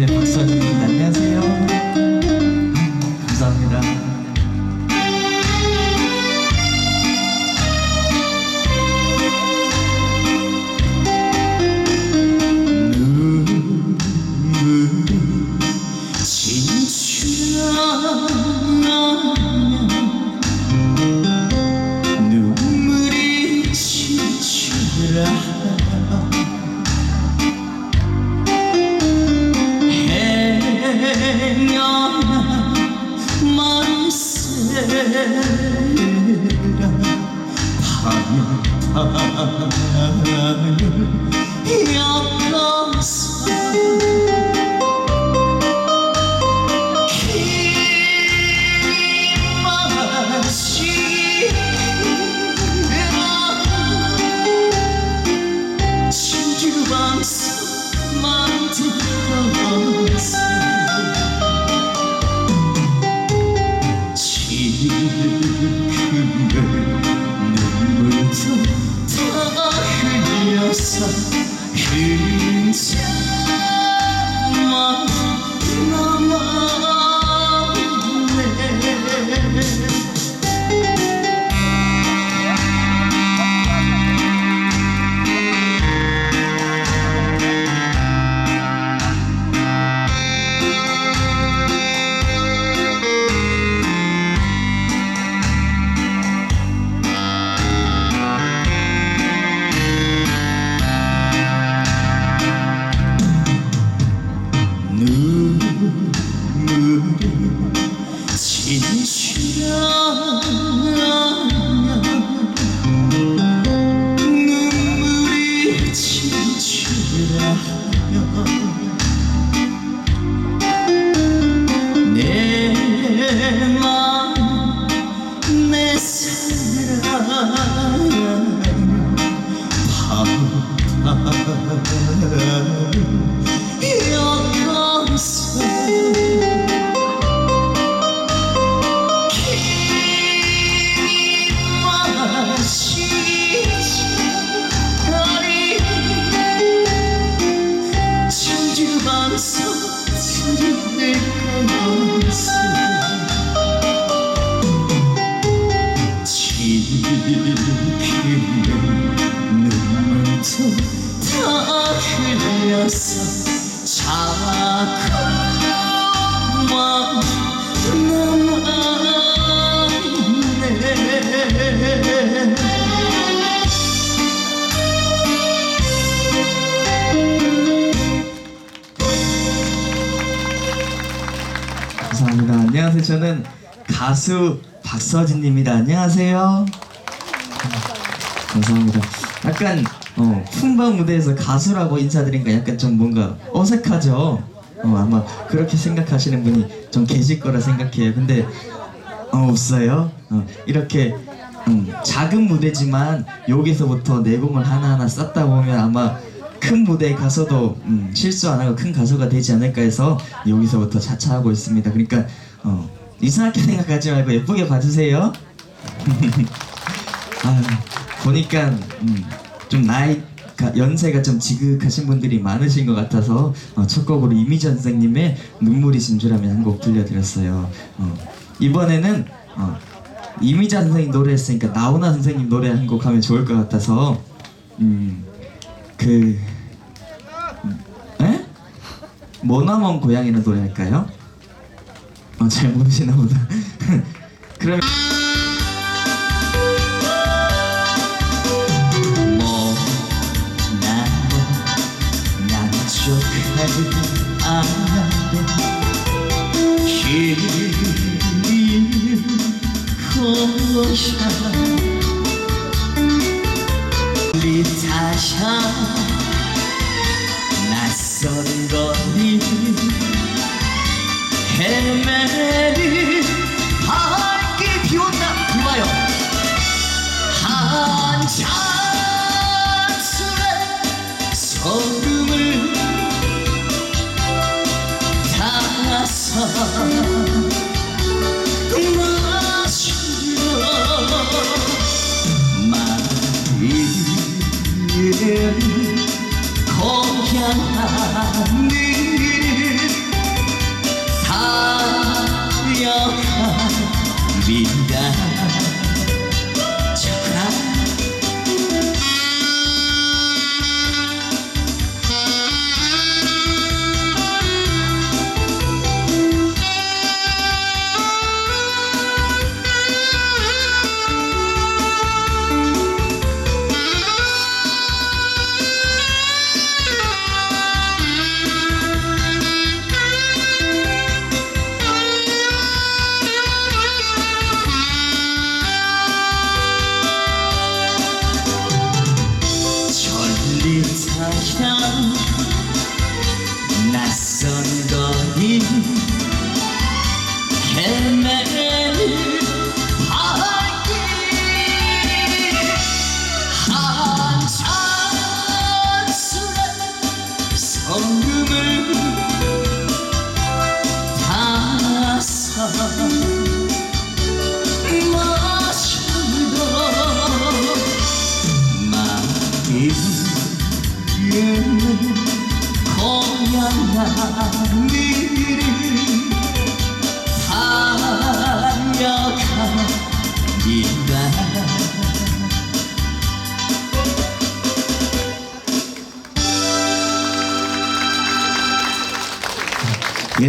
안녕하 가수 박서진입니다. 안녕하세요. 감사합니다. 약간 어, 품바 무대에서 가수라고 인사드리니까 약간 좀 뭔가 어색하죠. 어, 아마 그렇게 생각하시는 분이 좀 계실 거라 생각해요. 근데 어, 없어요. 어, 이렇게 음, 작은 무대지만 여기서부터 내공을 하나하나 쌓다 보면 아마 큰 무대에 가서도 음, 실수 안 하고 큰 가수가 되지 않을까 해서 여기서부터 차차 하고 있습니다. 그러니까 어, 이상하게 생각하지 말고 예쁘게 봐주세요. 아, 보니까 음, 좀 나이 가- 연세가 좀 지극하신 분들이 많으신 것 같아서 어, 첫 곡으로 이미지 선생님의 눈물이 진주라면 한 곡 들려드렸어요. 어, 이번에는 어, 이미자 선생님 노래했으니까 나훈아 선생님 노래 한 곡 하면 좋을 것 같아서 음, 그 에? 머나먼 고양이는 노래 할까요? 어, 잘 모르시나 보다. 그러면 길 고샤 리타샤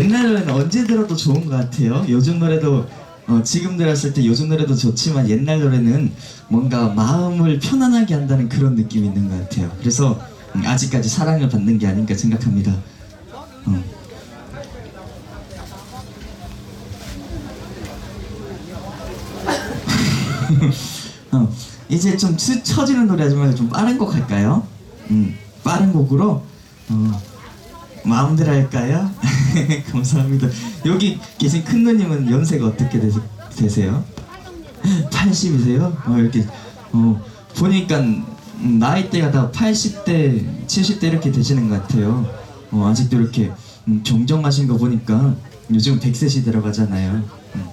옛날 노래는 언제 들어도 좋은 것 같아요. 요즘 노래도 어, 지금 들었을 때 요즘 노래도 좋지만 옛날 노래는 뭔가 마음을 편안하게 한다는 그런 느낌이 있는 것 같아요. 그래서 음, 아직까지 사랑을 받는 게 아닌가 생각합니다. 어. 어, 이제 좀 스- 처지는 노래 하지 말고 좀 빠른 곡 할까요? 음, 빠른 곡으로 어, 마음대로 할까요? 감사합니다. 여기 계신 큰 누님은 연세가 어떻게 되세, 되세요? 80이세요? 어, 이렇게 어, 보니까 음, 나이대가 다 80대, 70대 이렇게 되시는 것 같아요. 어, 아직도 이렇게 음, 정정하신 거 보니까 요즘 100세 시대로 가잖아요. 음,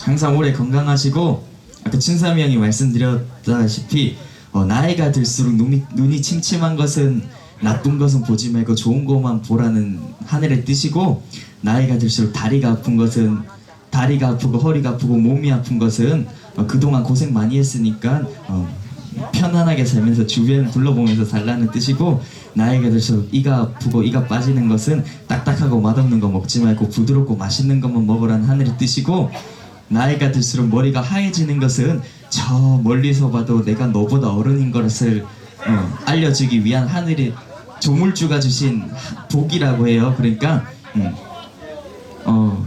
항상 오래 건강하시고 아까 춘삼이 형이 말씀드렸다시피 어, 나이가 들수록 눈이, 눈이 침침한 것은 나쁜 것은 보지 말고 좋은 것만 보라는 하늘의 뜻이고 나이가 들수록 다리가 아픈 것은 다리가 아프고 허리가 아프고 몸이 아픈 것은 어, 그동안 고생 많이 했으니까 어, 편안하게 살면서 주변 둘러보면서 살라는 뜻이고 나이가 들수록 이가 아프고 이가 빠지는 것은 딱딱하고 맛없는 거 먹지 말고 부드럽고 맛있는 것만 먹으라는 하늘의 뜻이고 나이가 들수록 머리가 하얘지는 것은 저 멀리서 봐도 내가 너보다 어른인 것을 어, 알려주기 위한 하늘의 조물주가 주신 복이라고 해요. 그러니까 음, 어,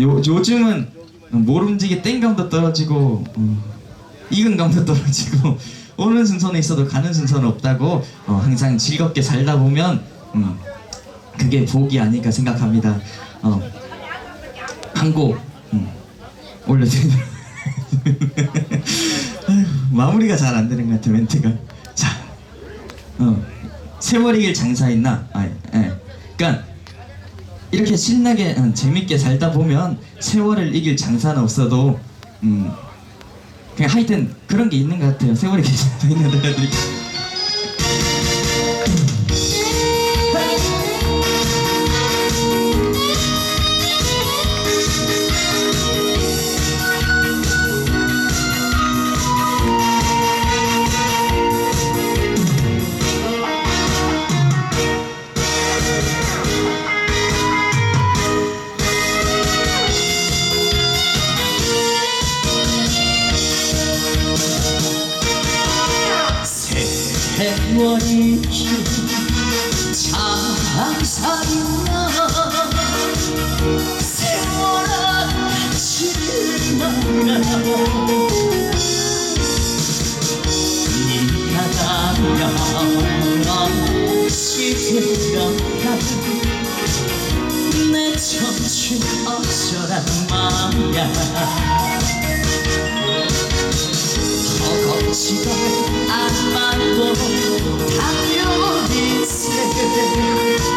요, 요즘은 모름지기 땡감도 떨어지고 어, 익은 감도 떨어지고 오는 순서는 있어도 가는 순서는 없다고 어, 항상 즐겁게 살다 보면 음, 그게 복이 아닐까 생각합니다. 어, 한곡 음, 올려드리도록 마무리가 잘 안 되는 것 같아 멘트가. 자 어, 세월이길 장사했나? 아, 예. 그러니까 이렇게 신나게 어, 재밌게 살다 보면 세월을 이길 장사는 없어도 음 그냥 하여튼 그런 게 있는 것 같아요. 세월이 계속 있는 노래들이 청춘 어쩌란 말야. 허겁지도 안 당연히 새남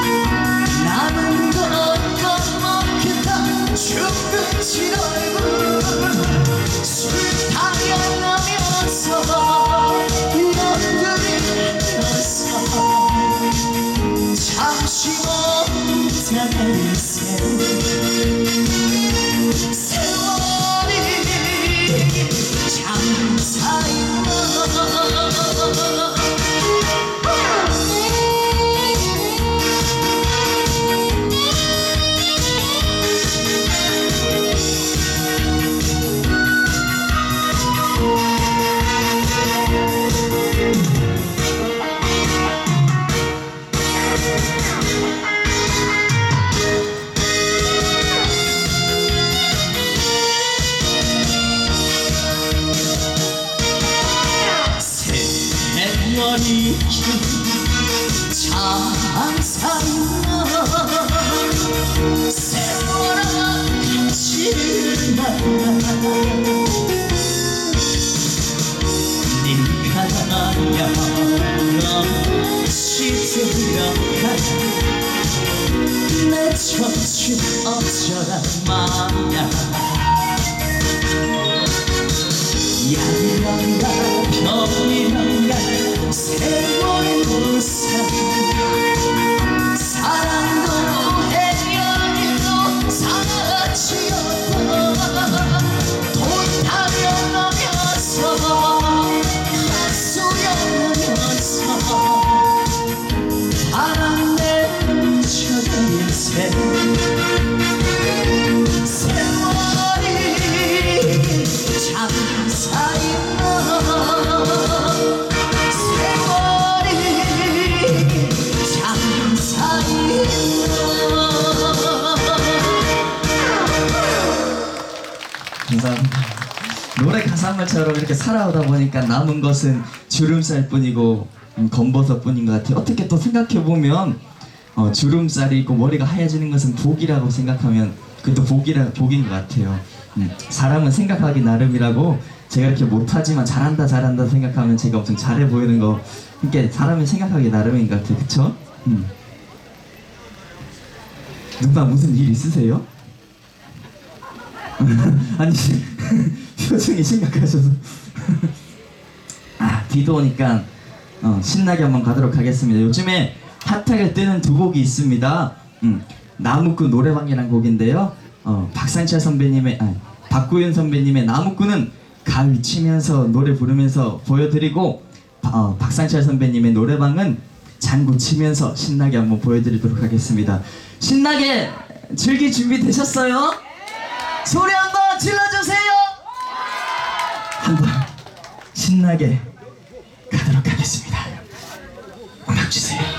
살아오다 보니까 남은 것은 주름살 뿐이고 음, 검버섯 뿐인 것 같아요. 어떻게 또 생각해 보면 어, 주름살이 있고 머리가 하얘지는 것은 복이라고 생각하면 그것도 복이라 복인 것 같아요. 음, 사람은 생각하기 나름이라고 제가 이렇게 못하지만 잘한다 잘한다 생각하면 제가 엄청 잘해 보이는 거 그러니까 사람이 생각하기 나름인 것 같아요. 그쵸? 음. 누가 무슨 일 있으세요? 아니 표정이 심각하셔서. 아 비도 오니까 어, 신나게 한번 가도록 하겠습니다. 요즘에 핫하게 뜨는 두 곡이 있습니다. 음, 나무꾼 노래방이라는 곡인데요. 어, 박상철 선배님의 아니, 박구윤 선배님의 나무꾼은 가을 치면서 노래 부르면서 보여드리고 어, 박상철 선배님의 노래방은 장구 치면서 신나게 한번 보여드리도록 하겠습니다. 신나게 즐길 준비 되셨어요? 소리 한번 질러주세요. 한번 신나게 가도록 하겠습니다. 음악 주세요.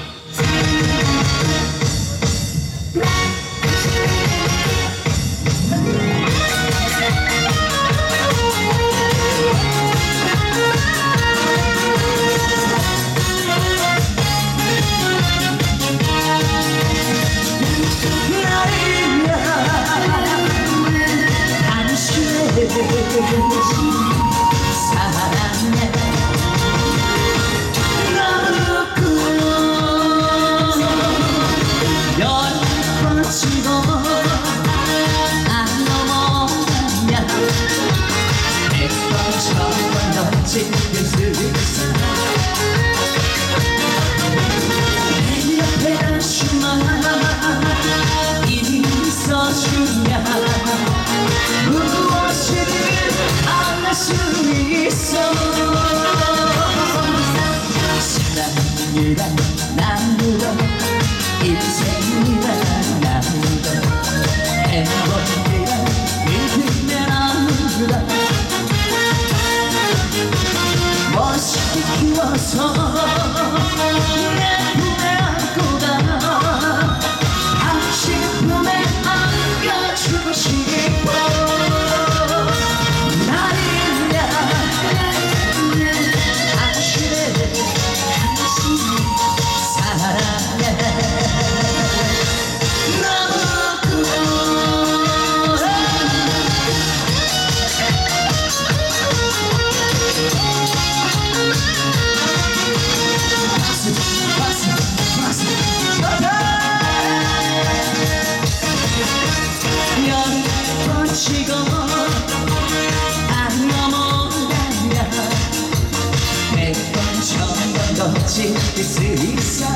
던질 수 있어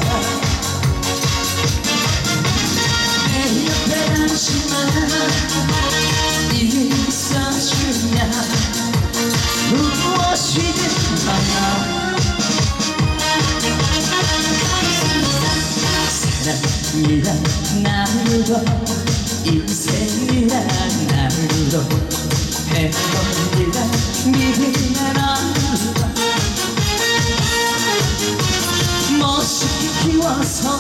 내 옆에 당신만 있어주면 무엇이든 만나. 사랑이란 나무로 인생이란 나무로 행복이란 믿음의 나무로 키워서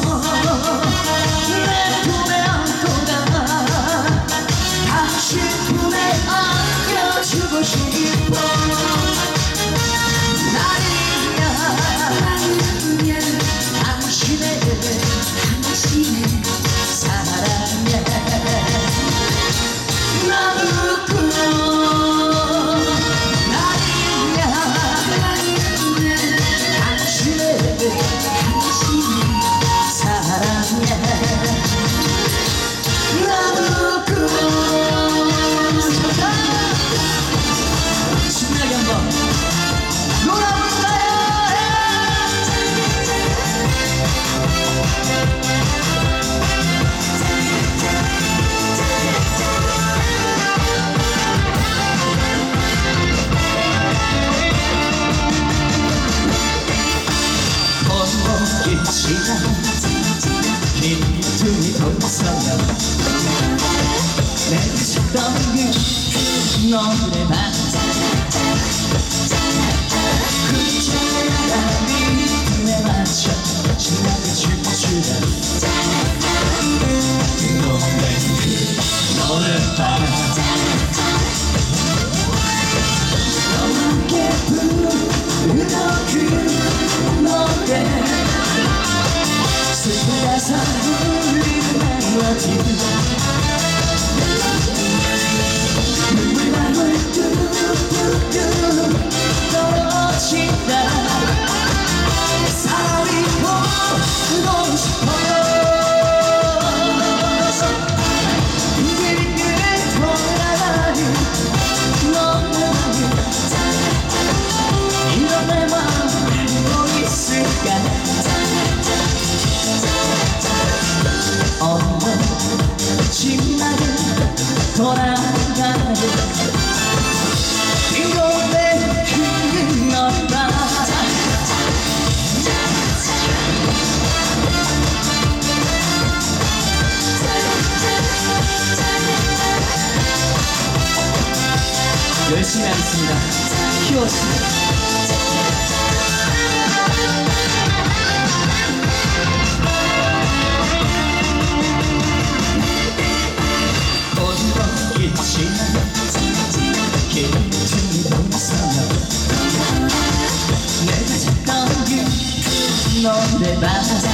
있습니다. 키워스. 내가 찾던 그넌내 맘.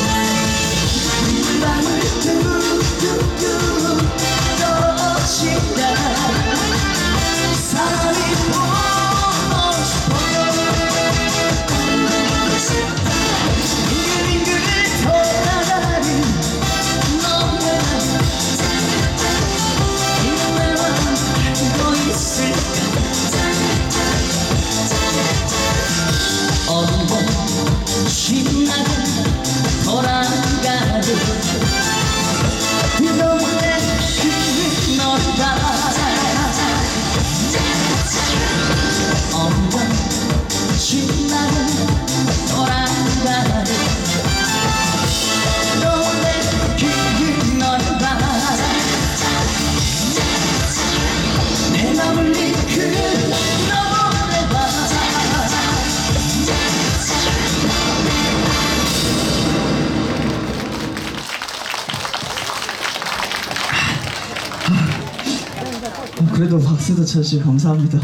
오늘도 박수도 쳐주시고 감사합니다.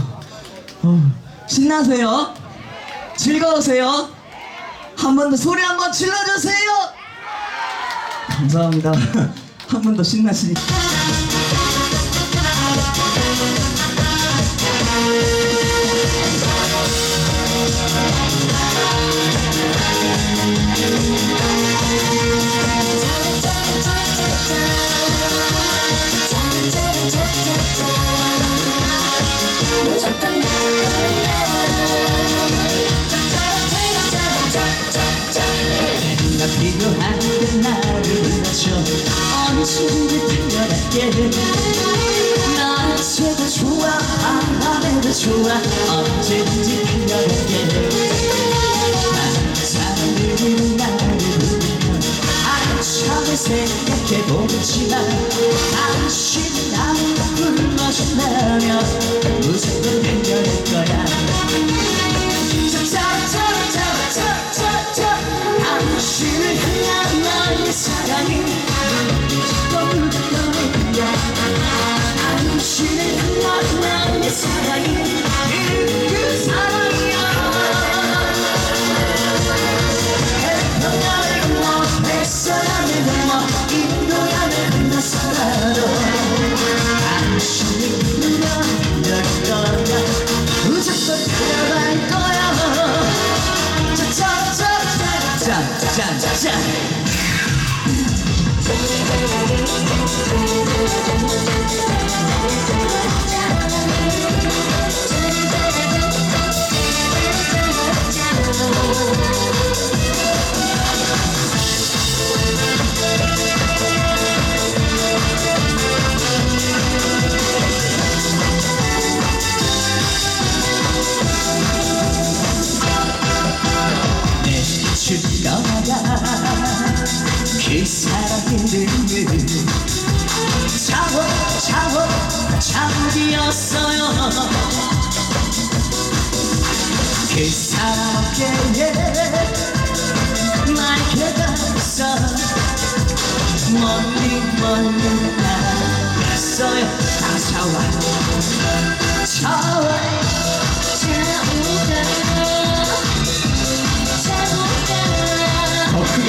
어, 신나세요? 즐거우세요? 한 번 더 소리 한 번 질러주세요! 감사합니다. 한 번 더 신나시니까. 필요한 나를 맞춰 언제든지 필요할게 난 새도 좋아 밤밤에도 좋아 언제든지 필요할게 많은 사람들이 나를 부르면 생각해보지만 당신이 나를 불러준다면 무조건 행렬할 거야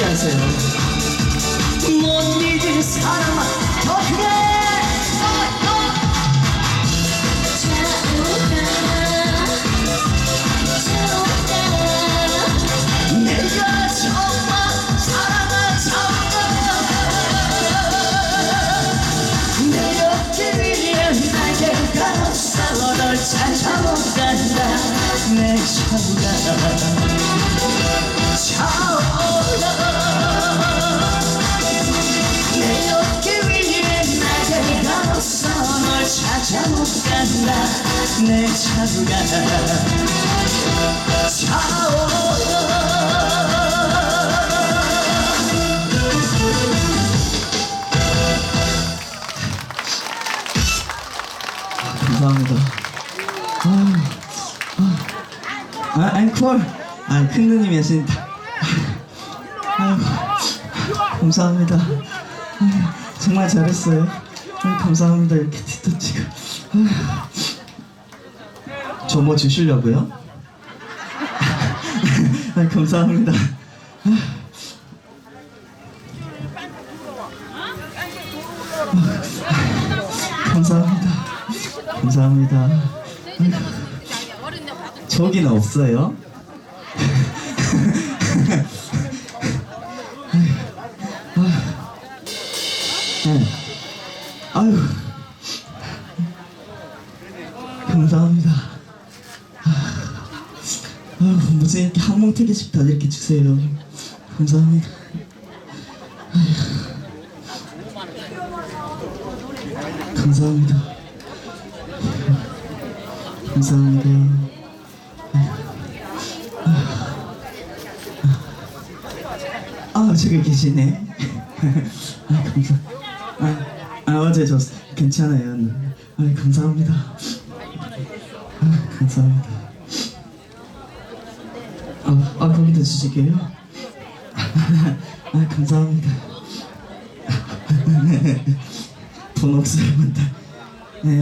하세요. 못 잊을 사람아 더 크게! 내가 정말 사랑하잖아 내 옆길 위에 날개 가서 널 찾아못 간다. 내 차가 차오 감사합니다. 아, 아, 아, 앵콜. 아, 큰 누님이 하시니까. 아이고, 감사합니다. 아, 정말 잘했어요. 아, 감사합니다. 이렇게. 저 뭐 주시려고요? 아, 감사합니다. 감사합니다. 감사합니다. 저기는 없어요? 감사합니다. 감사합니다. 아, 저기 계시네. 아, 감사. 아, 아, 어제 저 괜찮아요. 아, 감사합니다.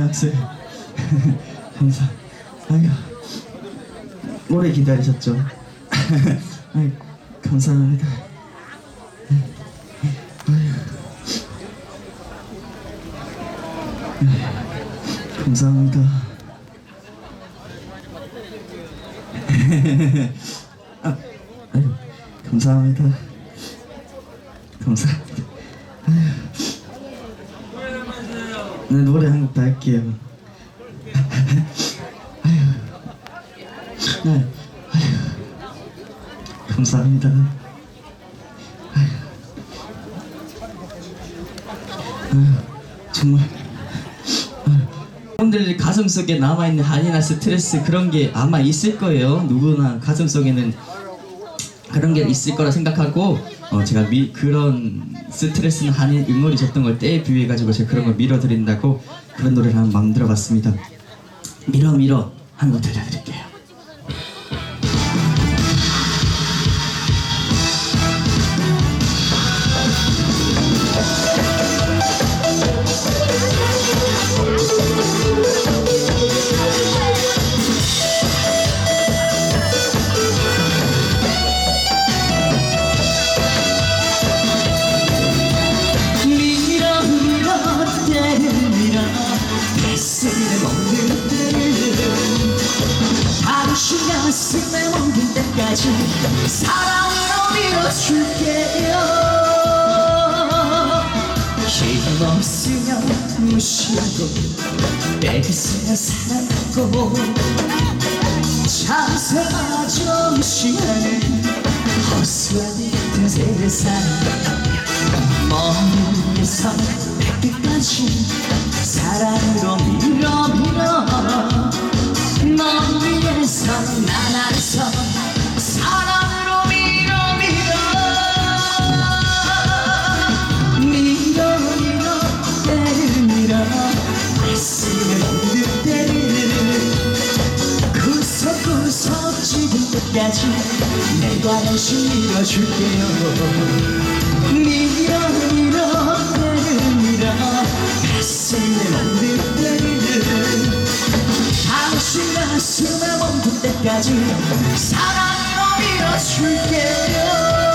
네, 약속. 감사. 아유, 오래 기다리셨죠? 아유, 감사합니다. 아유, 감사합니다. 아, 아유, 감사합니다. 감사합니다. 아유, 네, 노래 한 곡 더 할게요. 네. 아휴, 감사합니다. 아휴, 아휴, 정말. 여러분들 가슴 속에 남아 있는 한이나 스트레스 그런 게 아마 있을 거예요. 누구나 가슴 속에는 그런 게 있을 거라 생각하고 어, 제가 미, 그런 스트레스는 한이 응어리 줬던 걸 떼에 비유해 가지고 제가 그런 걸 밀어드린다고 그런 노래를 한번 만들어봤습니다. 밀어 밀어 한거 들려드릴게요. 사랑으로 밀어줄게요. 힘 없으면 무시하고 뺏으면 사랑하고 자세가 정시하는 허수아비 같은 세상 머리에서 끝까지 사랑으로 밀어 밀어 넌 위에서 난 아래서 때까지. 내가 다시 밀어줄게요. 밀어 밀어 나를 밀어 가슴에 멍들 때를. 당신 가슴에 멈출 때까지 사랑으로 밀어줄게요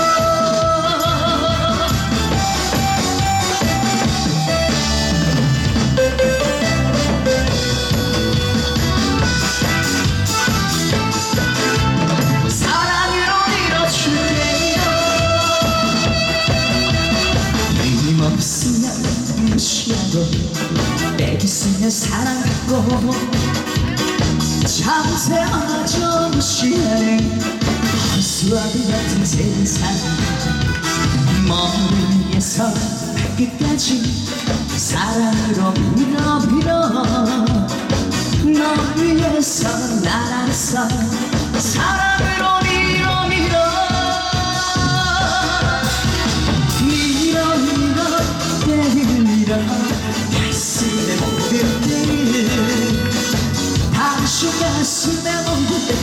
무시하고 애기으면 사랑하고 참새마저 무시하는 허수아비 같은 세상 머리 위에서 발끝까지 사랑으로 밀어 밀어. 너 위해서 날아서 사랑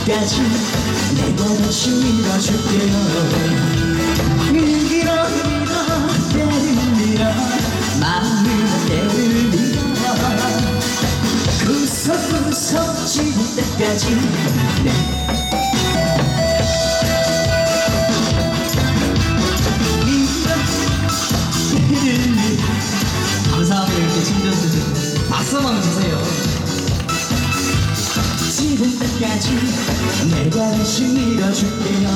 내가 다시 밀어줄게요 밀어 밀어 때를 밀어 마음을 때를 밀어 구석구석 지울 때까지 내 감사합니다. 이렇게 챙겨주시고. 박수 한번 주세요 지금 때까지 내가 다시 밀어줄게요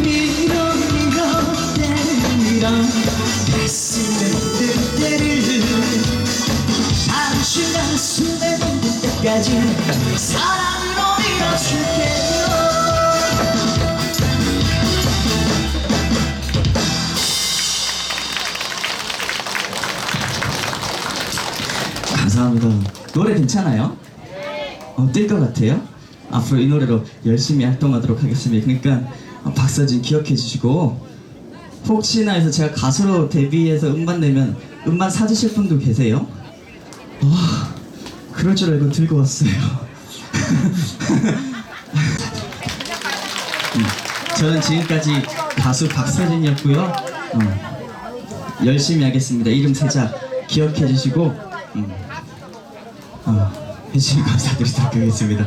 밀어 밀어 때를 밀어 가슴에 묻을 때를 당신 가슴에 묻을 때까지 사랑으로 밀어줄게요 감사합니다. 노래 괜찮아요? 어, 뛸것 같아요? 앞으로 이 노래로 열심히 활동하도록 하겠습니다. 그러니까 어, 박서진 기억해 주시고 혹시나 해서 제가 가수로 데뷔해서 음반 내면 음반 사주실 분도 계세요? 와, 그럴 줄 알고 들고 왔어요. 음, 저는 지금까지 가수 박서진이었고요. 어, 열심히 하겠습니다. 이름 세자 기억해 주시고 음, 어, 해주신 감사드리도록 하겠습니다.